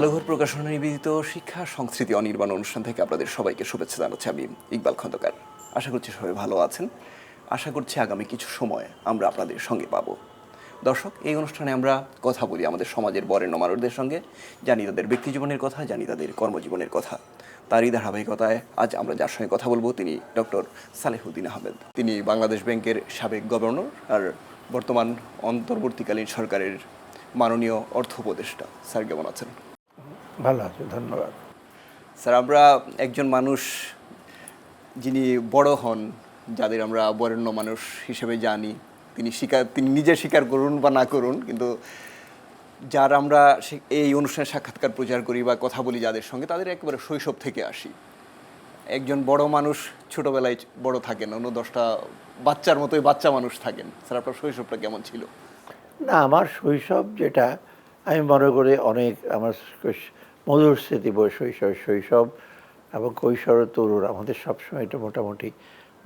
আলোহর প্রকাশনা নিবেদিত শিক্ষা, সংস্কৃতি, অনির্বাণ অনুষ্ঠান থেকে আপনাদের সবাইকে শুভেচ্ছা জানাচ্ছি আমি ইকবাল খন্দকার। আশা করছি সবাই ভালো আছেন। আশা করছি আগামী কিছু সময় আমরা আপনাদের সঙ্গে পাবো। দর্শক, এই অনুষ্ঠানে আমরা কথা বলি আমাদের সমাজের বরেণ্য মানুষদের সঙ্গে, জানি তাদের ব্যক্তিজীবনের কথা, জানি তাদের কর্মজীবনের কথা। তারই ধারাবাহিকতায় আজ আমরা যার সঙ্গে কথা বলব তিনি ডক্টর সালেহুদ্দিন আহমেদ। তিনি বাংলাদেশ ব্যাংকের সাবেক গভর্নর আর বর্তমান অন্তর্বর্তীকালীন সরকারের মাননীয় অর্থ উপদেষ্টা। স্যার, কেমন আছেন? ভালো আছে ধন্যবাদ। স্যার আমরা একজন মানুষ যিনি বড় হন যাদের আমরা বরেণ্য মানুষ হিসেবে জানি। তিনি স্বীকার তিনি নিজে স্বীকার করুন বা না করুন কিন্তু যার আমরা এই অনুষ্ঠানে সাক্ষাৎকার প্রচার করি বা কথা বলি যাদের সঙ্গে তাদের একেবারে শৈশব থেকে আসি। একজন বড় মানুষ ছোটবেলায় বড় থাকেন অন্য দশটা বাচ্চার মতোই বাচ্চা মানুষ থাকেন। স্যার আপনার শৈশবটা কেমন ছিল? না আমার শৈশব যেটা আমি মনে করি অনেক আমার মধুর স্মৃতি বই শৈশব শৈশব এবং কৈশোর তরুণ আমাদের সবসময় এটা মোটামুটি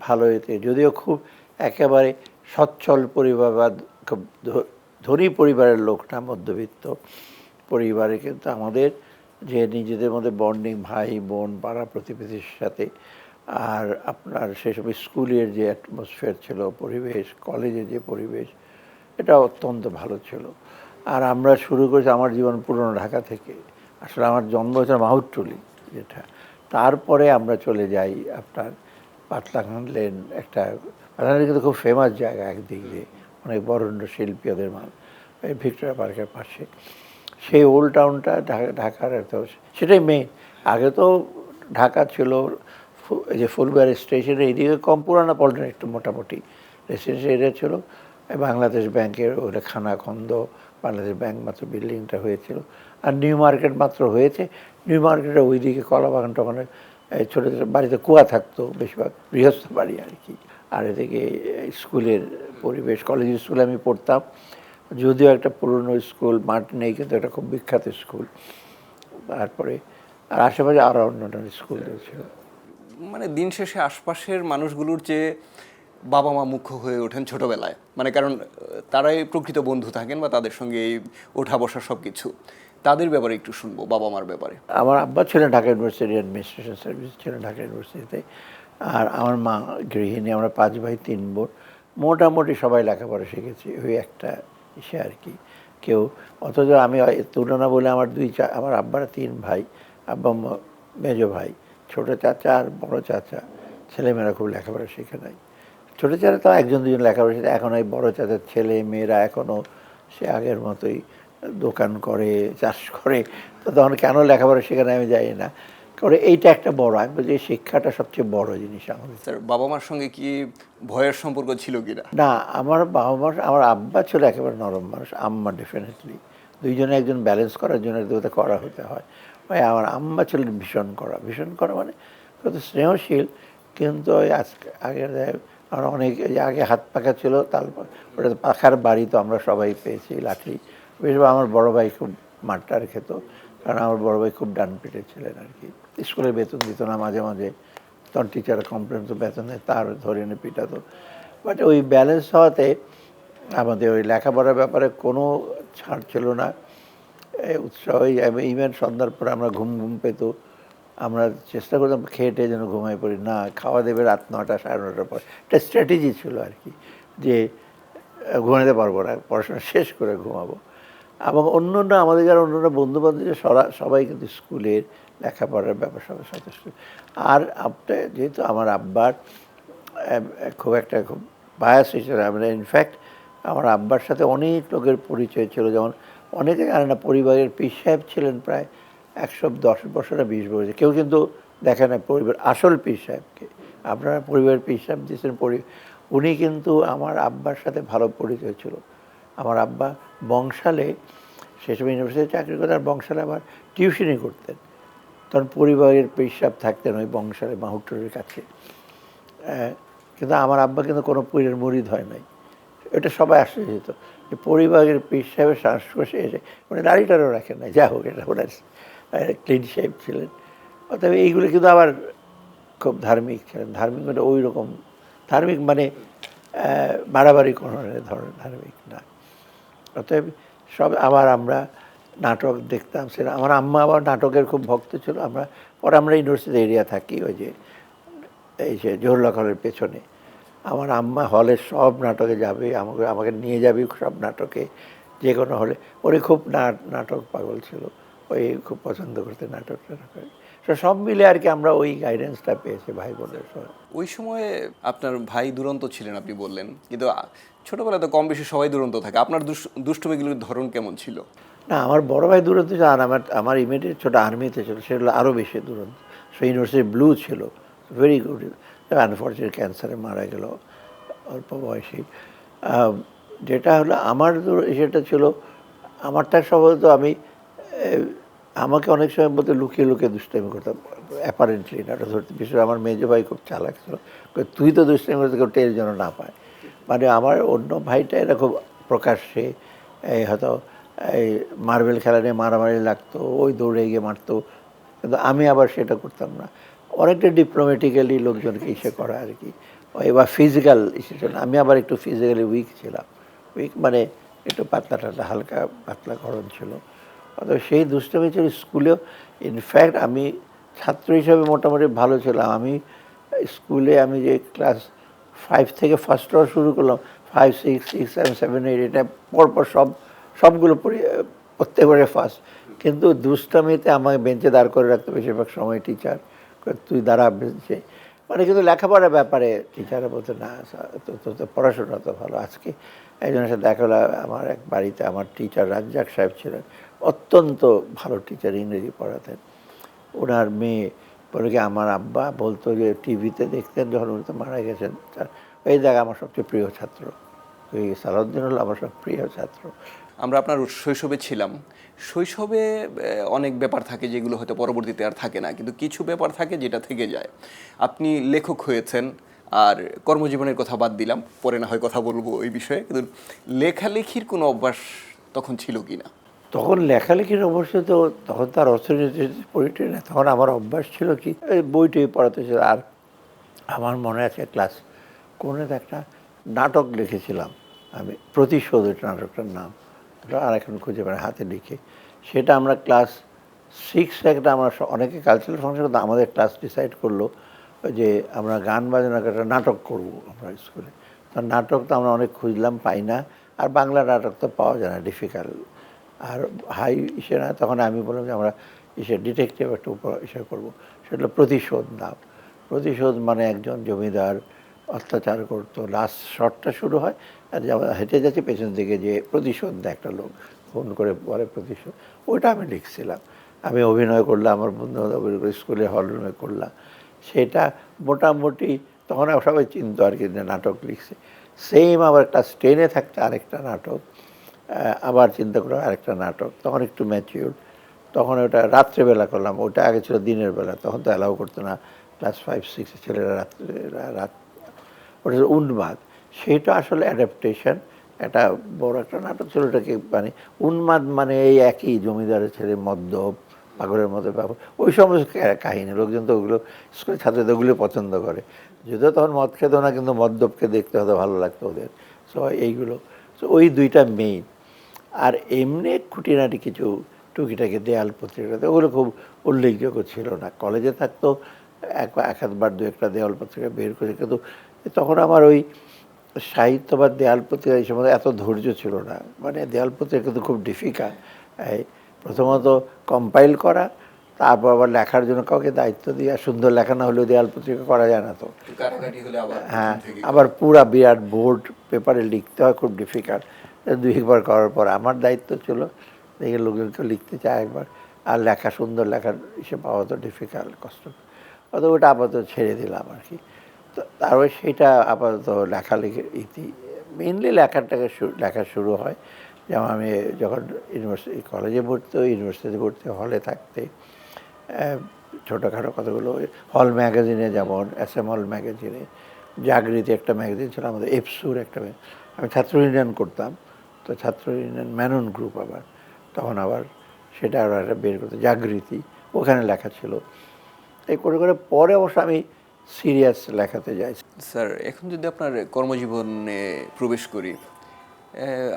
ভালো এতে যদিও খুব একেবারে সচ্ছল পরিবার বা ধনী পরিবারের লোক না, মধ্যবিত্ত পরিবারে কিন্তু আমাদের যে নিজেদের মধ্যে বন্ডিং ভাই, বোন, পাড়া প্রতিবেশীর সাথে আর আপনার সেসব স্কুলের যে অ্যাটমসফিয়ার ছিল, পরিবেশ, কলেজের যে পরিবেশ, এটা অত্যন্ত ভালো ছিল। আর আমরা শুরু করেছি আমার জীবন পুরনো ঢাকা থেকে। আসলে আমার জন্ম হয়েছে মাহুরটুলি যেটা। তারপরে আমরা চলে যাই আপনার পাতলাখান লেন, একটা পাতলাখান কিন্তু খুব ফেমাস জায়গা একদিক দিয়ে অনেক বরেণ্য শিল্পী ওদের এই ভিক্টোরিয়া পার্কের পাশে। সেই ওল্ড টাউনটা ঢাকা ঢাকার একটা সেটাই মেইন আগে তো ঢাকা ছিল এই যে ফুলবাড়ি স্টেশনের এইদিকে কম পুরানা পল্টন একটু মোটামুটি। রেসিডেন্সিয়াল এরিয়া ছিল। বাংলাদেশ ব্যাংকের ওটা খানাখন্দ বাংলাদেশ ব্যাংক মাত্র বিল্ডিংটা হয়েছিল। আর নিউ মার্কেট মাত্র হয়েছে। নিউ মার্কেটের ওইদিকে কলাবাগান টগানে ছোটো ছোটো বাড়িতে কুয়া থাকতো, বেশিরভাগ গৃহস্থ বাড়ি আর কি। আর এদিকে স্কুলের পরিবেশ, কলেজ স্কুলে আমি পড়তাম। যদিও একটা পুরনো স্কুল, মাঠ নেই, কিন্তু এটা খুব বিখ্যাত স্কুল। তারপরে আর আশেপাশে আরও অন্যান্য স্কুল ছিল মানে দিন শেষে আশপাশের মানুষগুলোর যে বাবা মা মুখ্য হয়ে ওঠেন ছোটবেলায়। মানে কারণ তারাই প্রকৃত বন্ধু থাকেন বা তাদের সঙ্গে এই ওঠা বসা সব কিছু তাদের ব্যাপারে একটু শুনব বাবা মার ব্যাপারে। আমার আব্বা ছিলেন ঢাকা ইউনিভার্সিটি অ্যাডমিনিস্ট্রেশন সার্ভিস ছিলেন ঢাকা ইউনিভার্সিটিতে। আর আমার মা গৃহিণী, আমরা পাঁচ ভাই, তিন বোন। মোটামুটি সবাই লেখাপড়া শিখেছি ওই একটা ইসে আর কি। কেউ, অথচ আমি তুলনা বলে আমার দুই চা, আমার আব্বার তিন ভাই, আব্বা মেজো ভাই। ছোটো চাচা আর বড় চাচা। ছেলেমেয়েরা খুব লেখাপড়া শিখে নাই। ছোটো চাচা তো একজন দুজন লেখাপড়া শিখে এখন ওই বড় চাচার ছেলে মেয়েরা এখনও সে আগের মতোই দোকান করে চাষ করে তো তখন কেন লেখাপড়া সেখানে আমি জানি না। করে এইটা একটা বড় আমি বলছি শিক্ষাটা সবচেয়ে বড় জিনিস আমাদের। স্যার বাবা মার সঙ্গে কি ভয়ের সম্পর্ক ছিল কিনা? না না আমার বাবা মার আমার আব্বা ছিল একেবারে নরম মানুষ আম্মা ডেফিনেটলি দুইজনে একজন ব্যালেন্স করার জন্য দুটো করা হতে হয়। ভাই আমার আম্মা ছিলেন ভীষণ করা ভীষণ করা মানে কত স্নেহশীল কিন্তু ওই আজকে আগের আমার অনেক আগে হাত পাখা ছিল, তারপর ওটা পাখার বাড়ি তো আমরা সবাই পেয়েছি, লাঠি। বেশ আমার বড় ভাই খুব মারটার খেত, কারণ আমার বড় ভাই খুব ডান পিটে ছিলেন আর কি। স্কুলে বেতন দিত না, মাঝে মাঝে তখন টিচার কমপ্লেন তো বেতনে তার ধরে এনে পিটাতো বাট ওই ব্যালেন্স হওয়াতে আমাদের ওই লেখাপড়ার ব্যাপারে কোনো ছাড় ছিল না। এই উৎসাহ ইভেন সন্ধ্যার পরে আমরা ঘুম ঘুম পেত আমরা চেষ্টা করতাম খেয়ে টেয়ে যেন ঘুমাই পড়ি। না, খাওয়া দেবে রাত নটা সাড়ে নটার পর। একটা স্ট্র্যাটেজি ছিল আর কি, যে ঘুমাতে পারব না, পড়াশোনা শেষ করে ঘুমাবো। এবং অন্য আমাদের যারা অন্য অন্য বন্ধু বান্ধব সবাই কিন্তু স্কুলের লেখাপড়ার ব্যাপার সঙ্গে সচেষ্ট। আর আপনার যেহেতু আমার আব্বার খুব একটা খুব বায়াস হিসেবে আমরা ইনফ্যাক্ট আমার আব্বার সাথে অনেক লোকের পরিচয় ছিল। যেমন অনেকে জানে না, পরিবারের পীর সাহেব ছিলেন প্রায় একশো দশ বছর না বিশ বছর, কেউ কিন্তু দেখে না পরিবার, আসল পীর সাহেবকে। আপনারা পরিবারের পীর সাহেব দিয়েছেন পরি, উনি কিন্তু আমার আব্বার সাথে ভালো পরিচয় ছিল। আমার আব্বা বংশালে সেসব ইউনিভার্সিটি চাকরি করতেন আর বংশালে আবার টিউশনই করতেন। তখন পরিবারের পেশাব থাকতেন ওই বংশালে, মাহুট্টরের কাছে। কিন্তু আমার আব্বা কিন্তু কোনো পীরের মরিদ হয় নাই। এটা সবাই আশ্চর্য যেত যে পরিবারের পীর সাহেবের সংস্পর্শে এসে, উনি দাড়িটারও রাখেন নাই। যা হোক, এটা ওনার ক্লিন সাহেব ছিলেন। অতএব এইগুলো কিন্তু আবার খুব ধার্মিক ছিলেন। ধার্মিক মানে ওই রকম ধার্মিক মানে বাড়াবাড়ি কোনো ধরনের ধার্মিক না। অতএব সব আবার আমরা নাটক দেখতাম সেটা, আমার আম্মা আবার নাটকের খুব ভক্ত ছিল। আমরা, পরে আমরা ইউনিভার্সিটি এরিয়া থাকি ওই যে, এই যে জোহরলাল হলের পেছনে। আমার আম্মা হলে সব নাটকে যাবে, আমাকে আমাকে নিয়ে যাবে সব নাটকে। যে কোনো হলে। ওরে খুব নাটক পাগল ছিল। ওই খুব পছন্দ করতে নাটক টাটক তো সব মিলে আর কি আমরা ওই গাইডেন্সটা পেয়েছি ভাই বোনের ওই সময়ে আপনার ভাই দুরন্ত ছিলেন আপনি বললেন কিন্তু ছোটবেলায় তো কম বেশি সবাই দুরন্ত থাকে। আপনার দুষ- দুষ্টুমিগুলোর ধরন কেমন ছিল? না আমার বড় ভাই দুরন্ত ছিল আর আমার আমার ইমিডিয়েট ছোটো আর্মিতে ছিল সেগুলো আরও বেশি দুরন্ত। সে ইউনিভার্সিটি ব্লু ছিল ভেরি গুড আনফর্চুনেট ক্যান্সারে মারা গেল অল্প বয়সী। আহ, যেটা হলো আমার সেটা ছিল আমারটা সম্ভবত আমি আমাকে অনেক সময় বলতে লুকিয়ে লুকিয়ে দুষ্টামি করতাম। অ্যাপারেন্টলি নাটক ধরতে বিশেষ আমার মেজো ভাই খুব চালাক ছিল। তুই তো দুষ্টামি করতে কেউ টের যেন না পায়। মানে আমার অন্য ভাইটা এটা খুব প্রকাশ্যে এই হয়তো এই মার্বেল খেলা নিয়ে মারামারি লাগতো ওই দৌড়ে গিয়ে মারতো। কিন্তু আমি আবার সেটা করতাম না। অনেকটা ডিপ্লোমেটিক্যালি লোকজনকে ইসে করা আর কি বা ফিজিক্যাল ইসে আমি আবার একটু ফিজিক্যালি উইক ছিলাম। উইক মানে একটু পাতলা টাতলা হালকা পাতলা গরম ছিল। অথবা সেই দুষ্টমি ছিল স্কুলেও ইনফ্যাক্ট আমি ছাত্র হিসাবে মোটামুটি ভালো ছিলাম। আমি স্কুলে আমি যে ক্লাস ফাইভ থেকে ফার্স্ট হওয়া শুরু করলাম five six six seven seven eight এটা পরপর সব, সবগুলো পরি- প্রত্যেকবারে ফার্স্ট কিন্তু দুষ্টামিতে আমাকে বেঞ্চে দাঁড় করে রাখতো বেশিরভাগ সময় টিচার তুই দাঁড়া বেঞ্চে। মানে কিন্তু লেখাপড়ার ব্যাপারে টিচাররা বলতো, না, তো তো পড়াশোনা তো ভালো। আজকে একজনের সাথে দেখা হলো, আমার এক বাড়িতে আমার টিচার রাজ্জাক সাহেব ছিলেন। অত্যন্ত ভালো টিচার ইংরেজি পড়াতেন। ওনার মেয়ে কি, আমার আব্বা বলতো যে, টিভিতে দেখতেন যখন উনি তো মারা গেছেন। এই জায়গা আমার সবচেয়ে প্রিয় ছাত্র। এই সালাউদ্দিন হলো আমার সব প্রিয় ছাত্র। আমরা আপনার শৈশবে ছিলাম। শৈশবে অনেক ব্যাপার থাকে যেগুলো হয়তো পরবর্তীতে আর থাকে না। কিন্তু কিছু ব্যাপার থাকে যেটা থেকে যায়। আপনি লেখক হয়েছেন, আর কর্মজীবনের কথা বাদ দিলাম। পরে না হয় কথা বলব ওই বিষয়ে। কিন্তু লেখালেখির কোনো অভ্যাস তখন ছিল কি না? তখন লেখালেখির অবশ্য তো তখন তার অর্থনীতি পড়িটি না তখন আমার অভ্যাস ছিল কি, এই বইটই পড়াতে ছিল। আর আমার মনে আছে ক্লাস কোন একটা নাটক লিখেছিলাম আমি প্রতিশোধ ওই নাটকটার নাম। আর এখন খুঁজে পাই হাতে লিখে। সেটা আমরা ক্লাস সিক্স একটা আমরা অনেকে কালচারাল ফাংশন আমাদের ক্লাস ডিসাইড করল যে আমরা গান বাজনা একটা নাটক করব আমরা স্কুলে। তো নাটক তো আমরা অনেক খুঁজলাম, পাই না। আর বাংলা নাটক তো পাওয়া যায় না, ডিফিকাল্ট। আর হাই ইসে না, তখন আমি বললাম যে আমরা ইসে ডিটেকটিভ একটা উপর ইসে করব। সেটা প্রতিশোধ নাম। প্রতিশোধ মানে একজন জমিদার অত্যাচার করতো। লাস্ট শটটা শুরু হয়, আর যেমন হেঁটে যাচ্ছে, পেছন দিকে যে প্রতিশোধ দেয় একটা লোক, ফোন করে বলে প্রতিশোধ। ওইটা আমি লিখছিলাম। আমি অভিনয় করলাম, আমার বন্ধু অভিনয় করে স্কুলে হল রুমে করলাম। সেটা মোটামুটি তখন সবাই চিনতো আর কি নাটক লিখছে। সেম আবার ক্লাস টেনে থাকতে আরেকটা নাটক। আবার চিন্তা করলাম আরেকটা নাটক। তখন একটু ম্যাচিউর তখন ওটা রাত্রেবেলা করলাম। ওটা আগে ছিল দিনের বেলা। তখন তো অ্যালাউ করতো না। ক্লাস ফাইভ সিক্সের ছেলেরা রাত্রে, রাত, ওটা উন্মাদ। সেটা আসলে অ্যাডাপ্টেশন একটা বড় একটা নাটক ছিল ওটাকে মানে উন্মাদ মানে এই একই জমিদারের ছেলে, মদ্যপ, পাগলের মতো ব্যাপার ওই সমস্ত কাহিনী। লোকজন তো ওগুলো, স্কুলের ছাত্রদের ওগুলো পছন্দ করে। যদিও তখন মদ খেত না, কিন্তু মদ্যপকে দেখতে হয়তো ভালো লাগতো ওদের। সো এইগুলো। সো ওই দুইটা মেইন আর এমনি খুঁটিনাটি কিছু টুকিটাকি দেয়াল পত্রিকাতে ওগুলো খুব উল্লেখযোগ্য ছিল না। কলেজে থাকতো এক এক আধবার দু একটা দেয়াল পত্রিকা বের করে কিন্তু তখন আমার ওই সাহিত্য বা দেয়াল পত্রিকা এই সময় এত ধৈর্য ছিল না। মানে দেয়াল পত্রিকা কিন্তু খুব ডিফিকাল্ট প্রথমত কম্পাইল করা তারপর আবার লেখার জন্য কাউকে দায়িত্ব দেওয়া সুন্দর লেখা না হলেও দেয়াল পত্রিকা করা যায় না তো। আবার হ্যাঁ আবার পুরা বিরাট বোর্ড পেপারে লিখতে হয় খুব ডিফিকাল্ট দুই একবার করার পর আমার দায়িত্ব ছিল দেখে লোকজন লোকজনকে লিখতে চায় একবার। আর লেখা সুন্দর লেখার হিসেবে পাওয়া তো ডিফিকাল্ট কষ্ট। অত ওটা আপাতত ছেড়ে দিলাম আর কি। তো তারপরে সেটা আপাতত লেখালেখির ইতি মেনলি লেখাটাকে লেখা শুরু হয়। যেমন আমি যখন ইউনিভার্সিটি কলেজে ভর্তি ইউনিভার্সিটিতে ভর্তি হলে থাকতে ছোটোখাটো কতগুলো হল ম্যাগাজিনে যেমন এস এম হল ম্যাগাজিনে জাগৃতি একটা ম্যাগাজিন ছিল, আমাদের এফসুর একটা আমি ছাত্র ইউনিয়ন করতাম। তো ছাত্র ইউনিয়ন ম্যানন গ্রুপ আবার। তখন আবার সেটা আরও একটা বের করতো জাগৃতি ওখানে লেখা ছিল। এই করে করে পরে অবশ্য আমি সিরিয়াস লেখাতে যাই। স্যার এখন যদি আপনার কর্মজীবনে প্রবেশ করি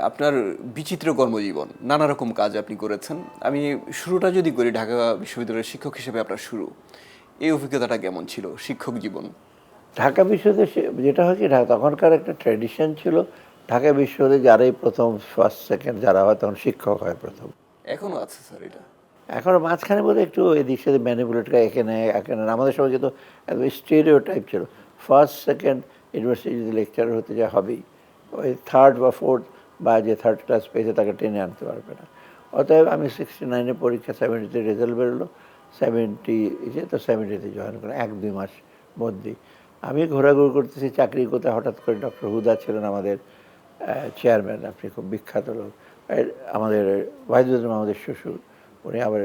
আপনার বিচিত্র কর্মজীবন নানা রকম কাজ আপনি করেছেন। আমি শুরুটা যদি করি ঢাকা বিশ্ববিদ্যালয়ের শিক্ষক হিসেবে আপনার শুরু এই অভিজ্ঞতাটা কেমন ছিল শিক্ষক জীবন? ঢাকা বিশ্ববিদ্যালয় যেটা হয় কি ঢাকা তখনকার একটা ট্র্যাডিশন ছিল ঢাকা বিশ্ববিদ্যালয়ে যারাই প্রথম ফার্স্ট সেকেন্ড যারা হয় তখন শিক্ষক হয় প্রথম। এখনও আছে স্যার এটা? এখন মাঝখানে বোধহয় একটু এদিক সাথে ম্যানিপুলেট করে এখানে এখানে আমাদের সময় কিন্তু একদম স্টেরিও টাইপ ছিল। ফার্স্ট সেকেন্ড ইউনিভার্সিটি যদি লেকচার হতে যা হবেই ওই থার্ড বা ফোর্থ বা যে থার্ড ক্লাস পেয়েছে তাকে টেনে আনতে পারবে না। অতএব আমি সিক্সটি নাইনে পরীক্ষা সেভেন্টিতে রেজাল্ট বেরোলো। সেভেন্টি যে তো সেভেন্টিতে জয়েন করলাম এক দুই মাস মধ্যেই। আমি ঘোরাঘুরি করতেছি চাকরি করতে হঠাৎ করে ডক্টর হুদা ছিলেন আমাদের। চেয়ারম্যান আপনি খুব বিখ্যাত লোক। আমাদের ওয়াহিদুজ্জামান আমাদের শ্বশুর, উনি আবার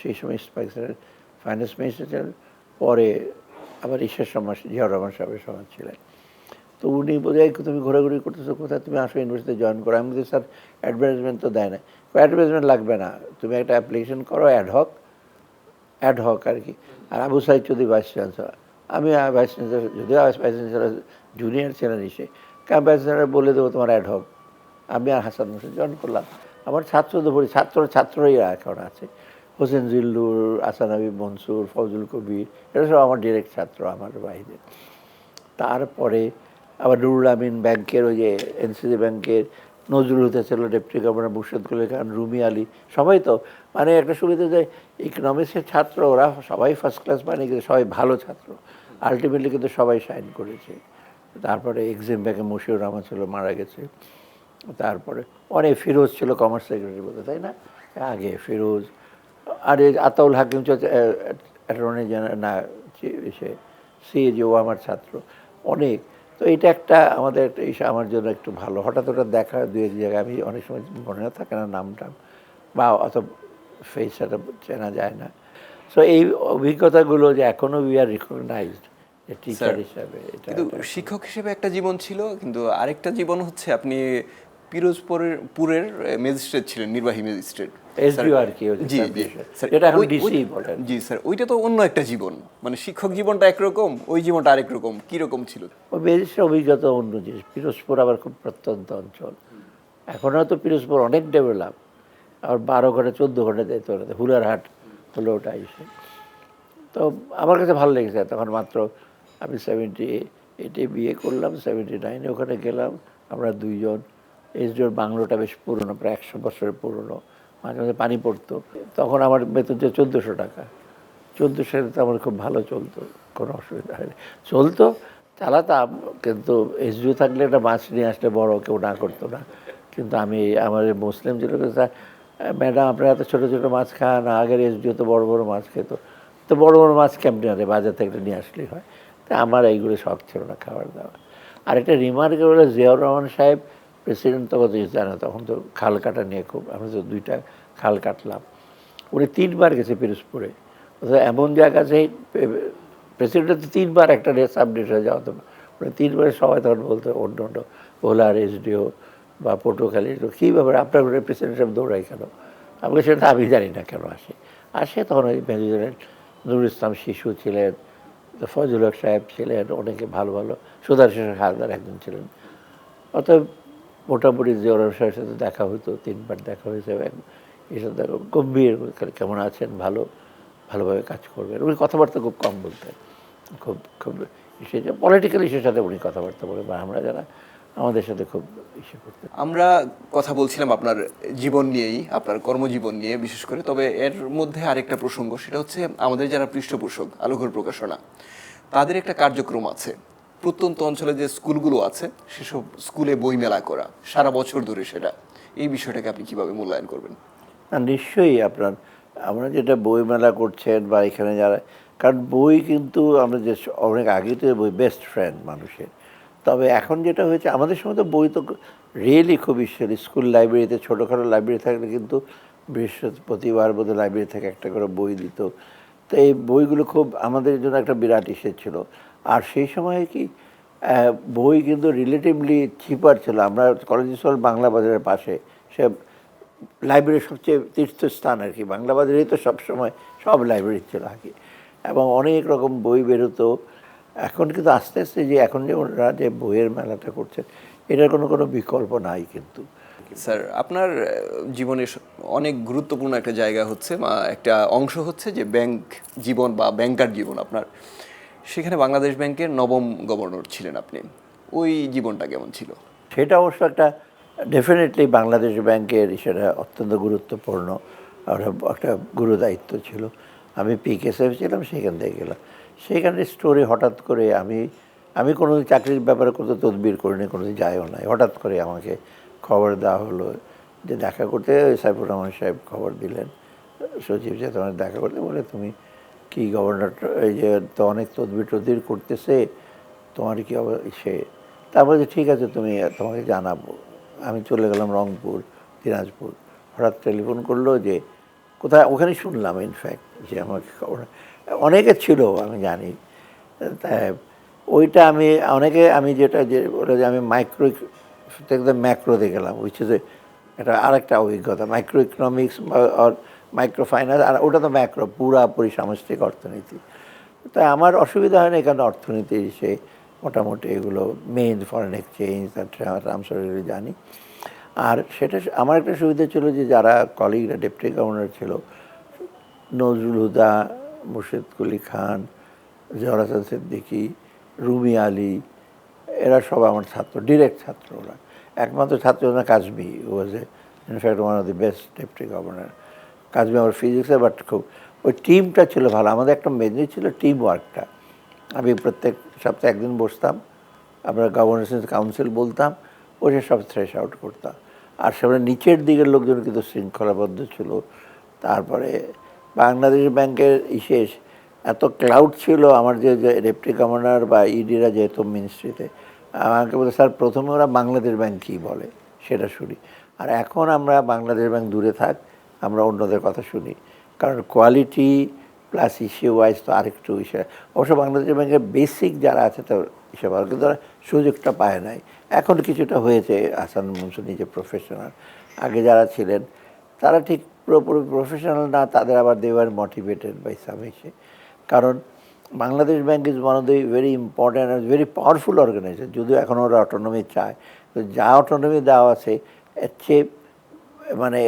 সেই সময় ইস্ট পাকিস্তানের ফাইন্যান্স মিনিস্টার ছিলেন। পরে আবার ঈশ্বর সমাজ জিয়াউর রহমান সাহেবের সমাজ ছিলেন। তো উনি বোঝাই তুমি ঘোরাঘুরি করতেছো, কোথায়? তুমি আসো ইউনিভার্সিটিতে জয়েন করো। আমি বলছি, স্যার অ্যাডভার্টাইজমেন্ট তো দেয় না। অ্যাডভার্টাইজমেন্ট লাগবে না। তুমি একটা অ্যাপ্লিকেশন করো অ্যাডহক অ্যাডহক আর কি। আর আবু সাইদ চৌধুরী ভাইস চ্যান্সেলর আমি ভাইস চ্যান্সেলর যদিও ভাইস চ্যান্সেলর জুনিয়র ছিলেন এসে চ্যান্সেলর বলে দেবো তোমার অ্যাডহক আমি আর হাসান হোসেন জয়েন করলাম। আমার ছাত্র তো পড়ি ছাত্র ছাত্রই এখন আছে। হোসেন জিল্লুর আসানাবি মনসুর ফজল কবির, এরা সব আমার ডিরেক্ট ছাত্র, আমার বাইরে তারপরে আবার নুরুল আমিন ব্যাংকের, ওই যে এনসিসি ব্যাংকের, নজরুল হতে ছিল, ডেপুটি গভর্নর মুর্শিদ কুলি খান, রুমি আলী, সবাই তো। মানে একটা সুবিধা যে ইকোনমিক্সের ছাত্র, ওরা সবাই ফার্স্ট ক্লাস মানে কিন্তু সবাই ভালো ছাত্র। আলটিমেটলি কিন্তু সবাই সাইন করেছে। তারপরে এক্সাম ব্যাংকে মশিউর রহমান ছিল, মারা গেছে। তারপরে, অনেক ফিরোজ ছিল কমার্স সেক্রেটারি বলতে, তাই না? আগে ফিরোজ, আর আতাউল হাকিম অ্যাটর্নি জেনারেল, না সে, সিএজি, ও আমার ছাত্র, অনেক। তো এটা একটা আমাদের একটা আমার জন্য একটু ভালো। হঠাৎ হঠাৎ দেখা দু এক জায়গায়, আমি অনেক সময় মনে না থাকে না নামটা, বা অত ফেস চেনা যায় না। সো এই অভিজ্ঞতাগুলো যে এখনও উই আর রিকগনাইজড টিচার হিসাবে কিন্তু শিক্ষক হিসেবে একটা জীবন ছিল কিন্তু আরেকটা জীবন হচ্ছে আপনি পিরোজপুরের পুরের ম্যাজিস্ট্রেট ছিলেন নির্বাহী ম্যাজিস্ট্রেট জি স্যার, ওইটা তো অন্য একটা জীবন। মানে শিক্ষক জীবনটা একরকম ওই জীবনটা আরেক রকম কি রকম ছিল বেরিসের অভিজ্ঞতা অন্য জিনিস। পিরোজপুর আবার খুব প্রত্যন্ত অঞ্চল। এখন হয়তো পিরোজপুর অনেক ডেভেলপ আবার বারো ঘণ্টা চোদ্দ ঘণ্টা যেতে হলো হুলারহাট হলো ওটা এসে তো আমার কাছে ভালো লেগেছে তখন মাত্র। আমি সেভেন্টি এইটে বিয়ে করলাম সেভেন্টি নাইনে ওখানে গেলাম। আমরা দুইজন এসডিওর বাংলোটা বেশ পুরনো, প্রায় একশো বছরের পুরনো, মাঝে মাঝে পানি পড়তো। তখন আমার বেতন যে চোদ্দোশো টাকা। চোদ্দোশো তো আমার খুব ভালো চলতো, কোনো অসুবিধা হয়নি। চলতো, চালাতাম, কিন্তু এসডিও থাকলে একটা মাছ নিয়ে আসলে বড়, কেউ না করতো না। কিন্তু আমি আমাদের মুসলিম ছিল ম্যাডাম, আপনারা তো ছোটো ছোটো মাছ খান, আগের এসডিও তো বড় বড় মাছ খেত। তো বড় বড় মাছ কেমনি আনে? বাজার থেকে নিয়ে আসলেই হয়। আমার এইগুলো শখ ছিল না খাবার দাবার। আর একটা রিমার্ক হলো জিয়াউর রহমান সাহেব প্রেসিডেন্ট তো জানো তখন তো খাল কাটা নিয়ে খুব আমি তো দুইটা খাল কাটলাম। উনি তিনবার গেছে পিরোজপুরে। এমন জায়গা যে প্রেসিডেন্ট তো তিনবার একটা আপডেট হয়ে যাওয়া তো উনি তিনবার সবাই তখন বলতো, অন্য অন্য, ভোলার এসডিও বা পটুখালি কী ব্যাপার, আপনার ঘরে প্রেসিডেন্ট সাহেব দৌড়াই কেন? আমাকে সেটা আমি জানি না কেন আসে। আসে তখন ওই প্রেসিডেন্ট নুরুল ইসলাম শিশু ছিলেন ফজল হক সাহেব ছিলেন, অনেকে ভালো ভালো সুদর্শন হালদার একজন ছিলেন। অতএব মোটামুটি জিয়াউর সাহেবের সাথে দেখা হতো, তিনবার দেখা হয়েছে এসব দেখো গম্ভীর, কেমন আছেন, ভালো, ভালোভাবে কাজ করবেন। উনি কথাবার্তা খুব কম বলতেন, খুব খুব ইসে পলিটিক্যাল ইস্যুর সাথে উনি কথাবার্তা বলেন, বা আমরা যারা আমাদের সাথে খুব ইসে আমরা কথা বলছিলাম আপনার জীবন নিয়েই আপনার কর্মজীবন নিয়ে বিশেষ করে তবে এর মধ্যে আরেকটা প্রসঙ্গ সেটা হচ্ছে আমাদের যারা পৃষ্ঠপোষক আলোঘর প্রকাশনা তাদের একটা কার্যক্রম আছে। প্রত্যন্ত অঞ্চলে যে স্কুলগুলো আছে সেসব স্কুলে বই মেলা করা সারা বছর ধরে সেটা। এই বিষয়টাকে আপনি কীভাবে মূল্যায়ন করবেন? না নিশ্চয়ই আপনার আমরা যেটা বই মেলা করছেন বা এখানে যারা কারণ বই কিন্তু আমরা যে অনেক আগে তো বই বেস্ট ফ্রেন্ড মানুষের। তবে এখন যেটা হয়েছে, আমাদের সময় তো বই তো রিয়েলি খুব ঈশ্বর স্কুল লাইব্রেরিতে, ছোটোখাটো লাইব্রেরি থাকলে কিন্তু বৃহস্পতিবার বোধহয় লাইব্রেরি থেকে একটা করে বই দিত। তো এই বইগুলো খুব আমাদের জন্য একটা বিরাট ইসের ছিল। আর সেই সময় কি বই কিন্তু রিলেটিভলি চিপার ছিল। আমরা কলেজ স্কুল বাংলা বাজারের পাশে, সে লাইব্রেরি সবচেয়ে তীর্থস্থান আর কি। বাংলা বাজারেই তো সবসময় সব লাইব্রেরি ছিল আর কি। এবং অনেক রকম বই বেরোতো। এখন কিন্তু আস্তে আস্তে যে এখন যে ওনারা যে বইয়ের মেলাটা করছেন এটার কোনো কোনো বিকল্প নাই কিন্তু। স্যার আপনার জীবনের অনেক গুরুত্বপূর্ণ একটা জায়গা হচ্ছে বা একটা অংশ হচ্ছে যে ব্যাংক জীবন বা ব্যাংকার জীবন আপনার। সেখানে বাংলাদেশ ব্যাংকের নবম গভর্নর ছিলেন আপনি। ওই জীবনটা কেমন ছিল? সেটা অবশ্য একটা ডেফিনেটলি বাংলাদেশ ব্যাংকের সেটা অত্যন্ত গুরুত্বপূর্ণ আর একটা গুরু দায়িত্ব ছিল। আমি পিকেসএফ ছিলাম সেখান থেকে গেলাম। সেখানে স্টোরি হঠাৎ করে আমি আমি কোনো চাকরির ব্যাপারে কোনো তদবির করিনি কোনো যাইও নাই। হঠাৎ করে আমাকে খবর দেওয়া হলো যে দেখা করতে সাইফুর রহমান সাহেব খবর দিলেন। সচিব সাথে আমার দেখা করতে বলে, তুমি কি গভর্নর এই যে তো অনেক তদবির টদবির করতেছে, তোমার কি সে তারপরে যে ঠিক আছে, তুমি তোমাকে জানাব। আমি চলে গেলাম রংপুর, দিনাজপুর। হঠাৎ টেলিফোন করল যে, কোথায়? ওখানে শুনলাম ইনফ্যাক্ট যে আমাকে খবর অনেকে ছিল, আমি জানি। তাই ওইটা আমি, অনেকে আমি যেটা যে, ওটা যে আমি মাইক্রো থেকে ম্যাক্রোতে গেলাম উইচ ইজ এটা আরেকটা অভিজ্ঞতা মাইক্রো ইকোনমিক্স আর মাইক্রো ফাইন্যান্স আর ওটা তো ম্যাক্রো পুরাপুরি সামষ্টিক অর্থনীতি। তাই আমার অসুবিধা হয় না এখানে অর্থনীতি সে মোটামুটি এগুলো মেইন ফরেন এক্সচেঞ্জ ট্রান্সফার জানি। আর সেটা আমার একটা সুবিধা ছিল যে যারা কলিগরা ডেপুটি গভর্নর ছিল নজরুল হুদা, মুর্শেদ কলি খান জহরাসান সিদ্দিকি, রুমি আলী, এরা সব আমার ছাত্র, ডিরেক্ট ছাত্র ওরা। একমাত্র ছাত্র না কাজবি was a in fact one of the best deputy governor কাজবি আমার ফিজিক্সে বাট খুব, ওই টিমটা ছিল ভালো। আমাদের একটা মেজর ছিল টিম ওয়ার্কটা আমি প্রত্যেক সপ্তাহে একদিন বসতাম, আমরা গভর্নেন্স কাউন্সিল বলতাম, বসে সব থ্রেশ আউট করতাম। আর সেখানে নিচের দিকের লোকজন কিন্তু শৃঙ্খলাবদ্ধ ছিল। তারপরে বাংলাদেশ ব্যাংকের বিশেষ এত ক্লাউড ছিল আমার যে ডেপুটি গভর্নর বা ইডিরা যেহেতু মিনিস্ট্রিতে আমাকে বলে স্যার, প্রথমে ওরা বাংলাদেশ ব্যাংক কী বলে? সেটা শুনি। আর এখন আমরা বাংলাদেশ ব্যাংক দূরে থাক, আমরা অন্যদের কথা শুনি। কারণ কোয়ালিটি প্লাস ইস্যু ওয়াইজ তো আরেকটু ইসে অবশ্য বাংলাদেশ ব্যাংকের বেসিক যারা আছে তো হিসেবে কিন্তু তারা সুযোগটা পায় নাই। এখন কিছুটা হয়েছে, আসান মনসুর নিজে প্রফেশনাল আগে যারা ছিলেন, তারা ঠিক পুরোপুরি প্রফেশনাল না, তাদের আবার দেওয়ার মোটিভেটেড বাই সামেশে কারণ Bangladesh bank is one of the very important and very powerful organisation যদিও এখন ওরা অটোনমি চায়। তো যা অটোনমি দেওয়া আছে, এর চেয়ে মানে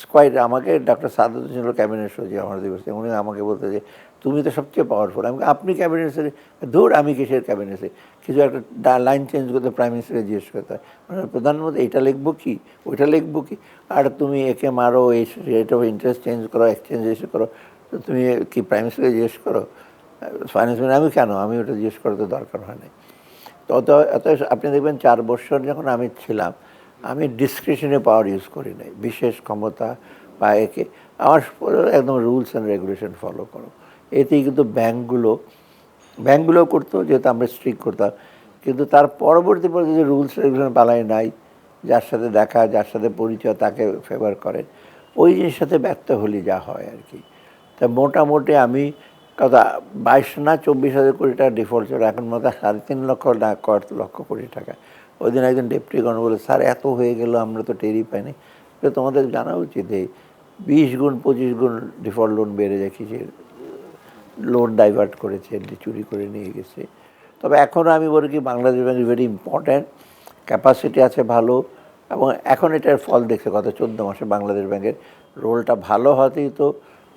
স্কোয়ার আমাকে ডক্টর সাদুদ্দিন ছিল ক্যাবিনেট সচিব আমার দিবস, উনি আমাকে বলতে যে তুমি তো সবচেয়ে পাওয়ারফুল আমি আপনি ক্যাবিনেট সেক্রেটারি ধর, আমি কিসের ক্যাবিনেটে কিছু একটা লাইন চেঞ্জ করতে প্রাইম মিনিস্টারকে জিজ্ঞেস করতে হয়। মানে প্রধানমন্ত্রী, এটা লিখব কি? ওইটা লিখব কি? আর তুমি একে মারো, এই রেট অফ ইন্টারেস্ট চেঞ্জ করো এক্সচেঞ্জ এসে করো। তো তুমি কি প্রাইম মিনিস্টারকে জিজ্ঞেস করো? ফাইন্যান্স আমি কেন? আমি ওটা জিজ্ঞেস করার তো দরকার হয় নাই। তো অত অত আপনি দেখবেন চার বছর যখন আমি ছিলাম, আমি ডিসক্রিপশনে পাওয়ার ইউজ করি নাই। বিশেষ ক্ষমতা বা একে, আমার একদম রুলস অ্যান্ড রেগুলেশন ফলো করো। এতেই কিন্তু ব্যাঙ্কগুলো ব্যাঙ্কগুলো করতো, যেহেতু আমরা স্ট্রিক করতাম। কিন্তু তার পরবর্তী পর্যায়ে যে রুলস রেগুলেশন পালাই নাই, যার সাথে দেখা, যার সাথে পরিচয়, তাকে ফেভার করেন। ওই জিনিসের সাথে ব্যর্থ হলে যা হয় আর কি। তা মোটামুটি আমি কত বাইশ না চব্বিশ হাজার কোটি টাকা ডিফল্ট ছিল, এখন মতো সাড়ে তিন লক্ষ না কত লক্ষ কোটি টাকা। ওই দিন একজন ডেপুটি গভর্নর বলে, স্যার, এত হয়ে গেল, আমরা তো টেরই পাইনি। তোমাদের জানা উচিত এই বিশ গুণ, পঁচিশ গুণ ডিফল্ট লোন বেড়ে যায় কিসের? লোন ডাইভার্ট করেছে চুরি করে নিয়ে গেছে। তবে এখনও আমি বলি কি Bangladesh bank very important capacity আছে ভালো, এবং এখন এটার ফল দেখছে গত চোদ্দ মাসে বাংলাদেশ ব্যাংকের রোলটা ভালো হতেই তো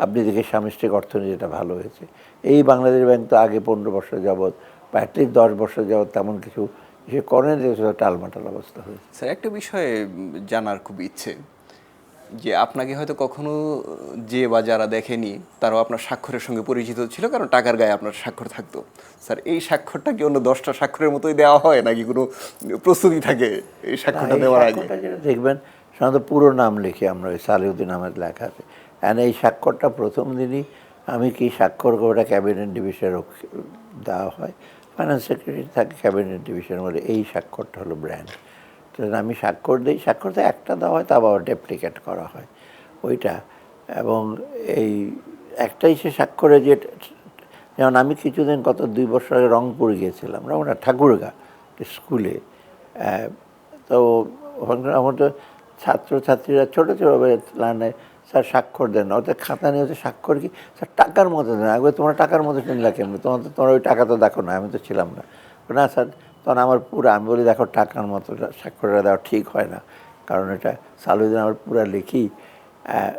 আপনি দেখে সামষ্টিক অর্থনীতিটা ভালো হয়েছে। এই বাংলাদেশ ব্যাংক তো আগে পনেরো বছর যাবৎ, বা অ্যাটলিস্ট দশ বছর যাবৎ তেমন কিছু সে করেন টালমাটাল অবস্থা হয়েছে। স্যার, একটা বিষয়ে জানার খুব ইচ্ছে। যে আপনাকে হয়তো কখনো যে বা যারা দেখেনি তারাও আপনার স্বাক্ষরের সঙ্গে পরিচিত ছিল কারণ টাকার গায়ে আপনার স্বাক্ষর থাকতো। স্যার এই স্বাক্ষরটা কি অন্য দশটা স্বাক্ষরের মতোই দেওয়া হয় নাকি কোনো প্রস্তুতি থাকে এই স্বাক্ষরটা দেওয়ার আগে? দেখবেন সাধারণত পুরো নাম লিখে আমরা ওই সালিউদ্দিন আহমেদ লেখা আছে। অ্যান্ড এই স্বাক্ষরটা প্রথম দিনই আমি কি স্বাক্ষর ওটা ক্যাবিনেট ডিভিশনে দেওয়া হয়। ফাইন্যান্স সেক্রেটারি থাকে ক্যাবিনেট ডিভিশন বলে এই স্বাক্ষরটা হলো ব্র্যান্ড আমি স্বাক্ষর দিই স্বাক্ষর তো একটা দেওয়া হয়, তা আবার ডেপ্লিকেট করা হয়। ওইটা। এবং এই একটাই সে স্বাক্ষরে যে যেমন আমি কিছুদিন গত দুই বছর আগে রংপুর গিয়েছিলাম, রংপুর ঠাকুরগা স্কুলে। তো আমার তো ছাত্রছাত্রীরা, ছোটো ছোটো লাইনে, স্যার, স্বাক্ষর দেন না। ওদের খাতা নিয়ে হচ্ছে স্বাক্ষর কি? স্যার, টাকার মতো দেন। একবার তোমরা টাকার মতো কিনলা কেমনি? তোমার তো, তোমরা ওই টাকা তো দেখো না, আমি তো ছিলাম না। না, স্যার তখন আমার পুরো, আমি বলি, দেখো, টাকার মতো স্বাক্ষরটা দেওয়া ঠিক হয় না। কারণ এটা সালুদ্দিন আমার পুরো লিখি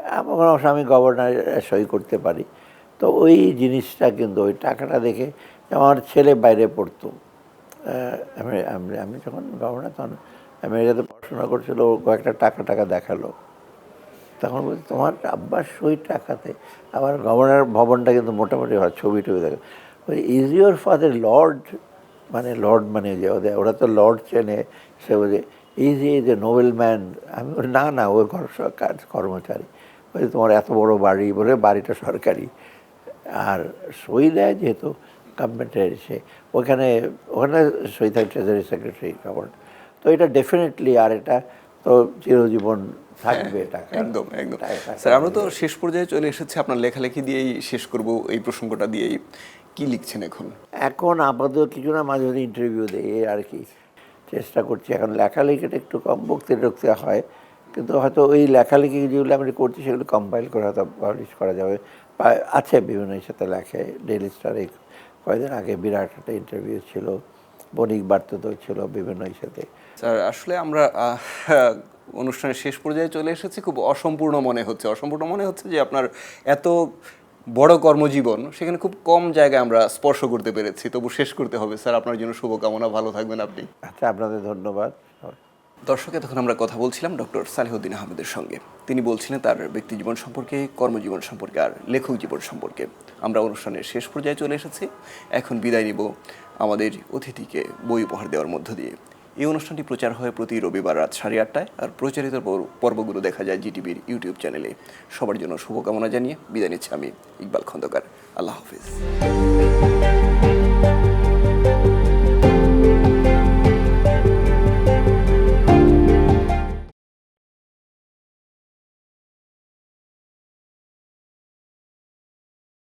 আমার সমস্যা আমি গভর্নর সই করতে পারি। তো ওই জিনিসটা কিন্তু, ওই টাকাটা দেখে আমার ছেলে বাইরে পড়তো আমি, আমি- যখন গভর্নর তখন আমেরিকাতে পড়াশোনা করছিল কয়েকটা টাকা টাকা দেখাল। তখন বলছি, তোমার আব্বার সই টাকাতে আমার গভর্নর ভবনটা কিন্তু মোটামুটি হয় ছবি টবি দেখে ইজ ইউর ফাদার লর্ড মানে লর্ড মানে যে ওদের ওরা তো লর্ড চেনে সে বলছে is is a noble man আমি বলি না না ওই ঘর কাজ কর্মচারী। বলছি তোমার এত বড় বাড়ি বলে বাড়িটা সরকারি। আর সই দেয় যেহেতু গভর্নমেন্টের সে ওখানে ওখানে সই থাকে ট্রেজারি সেক্রেটারি গভর্নমেন্ট তো এটা ডেফিনেটলি আর এটা তো চিরজীবন থাকবে টাকা। একদম একদম। স্যার আমরা তো শেষ পর্যায়ে চলে এসেছি আপনার লেখালেখি দিয়েই শেষ করব এই প্রসঙ্গটা দিয়েই। কি লিখছেন এখন? এখন আপাতত কিছু না মাঝে মাঝে ইন্টারভিউ দেয় আর কি। চেষ্টা করছি এখন লেখালেখিটা একটু কম বক্তৃতা টক্তৃতা হয়। কিন্তু হয়তো ওই লেখালেখি যেগুলো আমি করছি সেগুলো কম্পাইল করে হয়তো পাবলিশ করা যাবে। আছে বিভিন্ন সাথে লেখে ডেলি স্টারে কয়েকদিন আগে বিরাট একটা ইন্টারভিউ ছিল বণিক বার্তাতেও ছিল বিভিন্ন সাথে। স্যার আসলে আমরা অনুষ্ঠানের শেষ পর্যায়ে চলে এসেছি। খুব অসম্পূর্ণ মনে হচ্ছে। অসম্পূর্ণ মনে হচ্ছে যে আপনার এত বড় কর্মজীবন সেখানে খুব কম জায়গায় আমরা স্পর্শ করতে পেরেছি। তবু শেষ করতে হবে। স্যার আপনার জন্য শুভকামনা। ভালো থাকবেন আপনি। আচ্ছা আপনাদের ধন্যবাদ। দর্শক তখন আমরা কথা বলছিলাম ডক্টর সালেহুদ্দিন আহমেদের সঙ্গে। তিনি বলছিলেন তার ব্যক্তি জীবন সম্পর্কে কর্মজীবন সম্পর্কে আর লেখক জীবন সম্পর্কে। আমরা অনুষ্ঠানের শেষ পর্যায়ে চলে এসেছি। এখন বিদায় নিব আমাদের অতিথিকে বই উপহার দেওয়ার মধ্য দিয়ে। এই অনুষ্ঠানটি প্রচার হয় প্রতি রবিবার রাত সাড়ে আটটায় আর প্রচারিত পর- পর্বগুলো দেখা যায় জিটিভির ইউটিউব চ্যানেলে। সবার জন্য শুভকামনা জানিয়ে বিদায় নিচ্ছি আমি, ইকবাল খন্দকার। আল্লাহ হাফিজ।